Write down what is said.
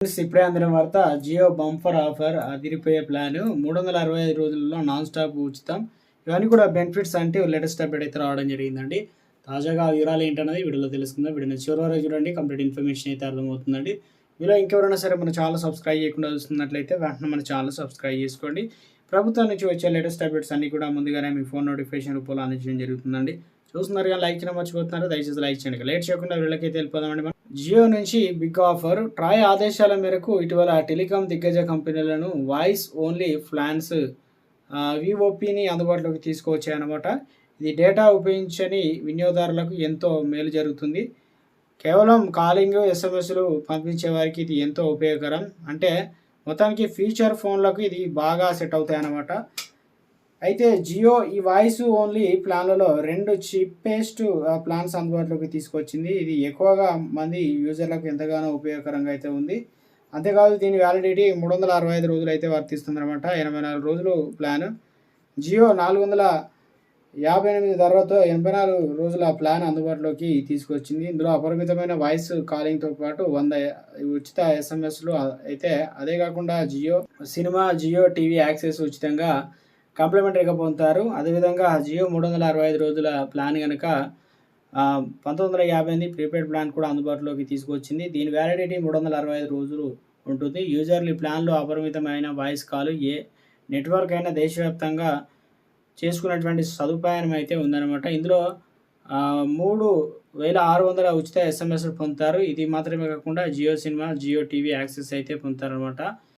Friends ఇప్పుడే అందిన వార్త జియో బంఫర్ ఆఫర్ అదిరిపోయే ప్లాన్ మూడు వందల అరవై ఐదు రోజులలో నాన్ స్టాప్ ఉచితం. ఇవన్నీ కూడా బెనిఫిట్స్ అంటే లేటెస్ట్ అప్డేట్ అయితే రావడం జరిగిందండి. తాజాగా ఆ వివరాలు ఏంటన్నది వీడియోలో తెలుసుకుందాం. వీడియో చివరి వరకు చూడండి. కంప్లీట్ ఇన్ఫర్మేషన్ అయితే అర్థమవుతుందండి. మీలో ఇంకెవరైనా సరే మన ఛానల్ సబ్స్క్రైబ్ చేయకుండా చూస్తున్నట్లయితే వెంటనే మన ఛానల్ సబ్స్క్రైబ్ చేసుకోండి. ప్రభుత్వం నుంచి వచ్చే లేటెస్ట్ అప్డేట్స్ అన్ని కూడా ముందుగానే మీ ఫోన్ నోటిఫికేషన్ రూపంలో అందించడం జరుగుతుందండి. చూస్తున్నారు కానీ లైక్ చేయడం మర్చిపోతున్నారు. దయచేసి లైక్ చేయండి. లేట్ చేయకుండా వీళ్ళకైతే వెళ్ళిపోదామండి మనం. జియో నుంచి బిగ్ ఆఫర్. ట్రాయ్ ఆదేశాల మేరకు ఇటీవల టెలికాం దిగ్గజ కంపెనీలను వాయిస్ ఓన్లీ ప్లాన్స్ విఓపిని అందుబాటులోకి తీసుకువచ్చాయన్నమాట. ఇది డేటా ఉపయోగించని వినియోగదారులకు ఎంతో మేలు జరుగుతుంది. కేవలం కాలింగ్ ఎస్ఎంఎస్లు పంపించే వారికి ఇది ఎంతో ఉపయోగకరం. అంటే మొత్తానికి ఫీచర్ ఫోన్లకు ఇది బాగా సెట్ అవుతాయి అన్నమాట అయితే జియో ఈ వాయిస్ ఓన్లీ ప్లాన్లలో రెండు చీపెస్ట్ ప్లాన్స్ అందుబాటులోకి తీసుకొచ్చింది. ఇది ఎక్కువగా మంది యూజర్లకు ఎంతగానో ఉపయోగకరంగా అయితే ఉంది. అంతేకాదు దీని వ్యాలిడిటీ మూడు వందల అరవై ఐదు రోజులు అయితే వర్తిస్తుంది అనమాట ఎనభై నాలుగు రోజులు ప్లాన్. జియో నాలుగు వందల యాభై ఎనిమిది ధరలతో ఎనభై నాలుగు రోజుల ప్లాన్ అందుబాటులోకి తీసుకొచ్చింది. ఇందులో అపరిమితమైన వాయిస్ కాలింగ్తో పాటు వంద ఉచిత ఎస్ఎంఎస్లు అయితే అదే కాకుండా Jio cinema Jio TV access ఉచితంగా కాంప్లిమెంటరీగా పొందుతారు. అదేవిధంగా జియో మూడు వందల అరవై ఐదు రోజుల ప్లాన్ కనుక పంతొమ్మిది వందల యాభై ఎనిమిది ప్రీపెయిడ్ ప్లాన్ కూడా అందుబాటులోకి తీసుకొచ్చింది. దీని వ్యాలిడిటీ మూడు వందల అరవై ఐదు రోజులు ఉంటుంది. యూజర్లు ఈ ప్లాన్లో అపరిమితమైన వాయిస్ కాల్ ఏ నెట్వర్క్ అయినా దేశవ్యాప్తంగా చేసుకున్నటువంటి సదుపాయం అయితే ఉందన్నమాట. ఇందులో మూడు వేల ఆరు వందల ఉచిత ఎస్ఎంఎస్లు పొందుతారు. ఇది మాత్రమే కాకుండా Jio cinema Jio TV access అయితే పొందుతారనమాట